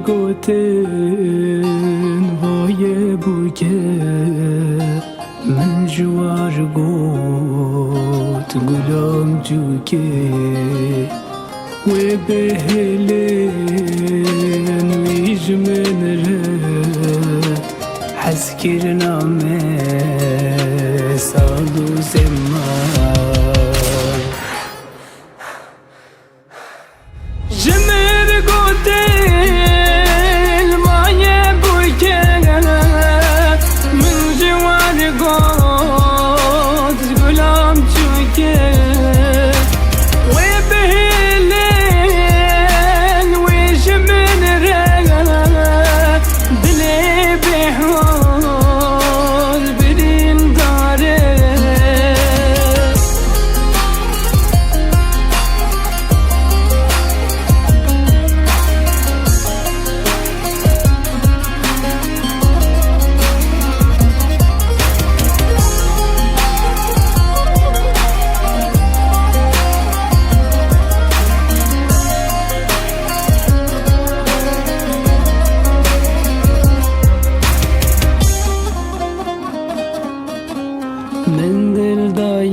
gotin Vaye buke Min jwar got Gulam cuke We behelin Wij min re Hezkirna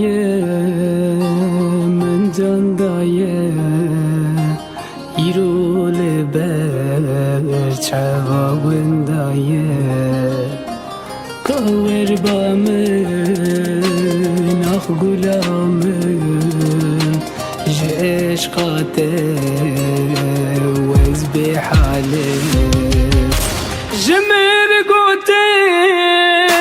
dayım, can dayım İrule ber çavağın dayım Kaver bamın, ah gulamın Jeşka te vez bihalim Jemer gote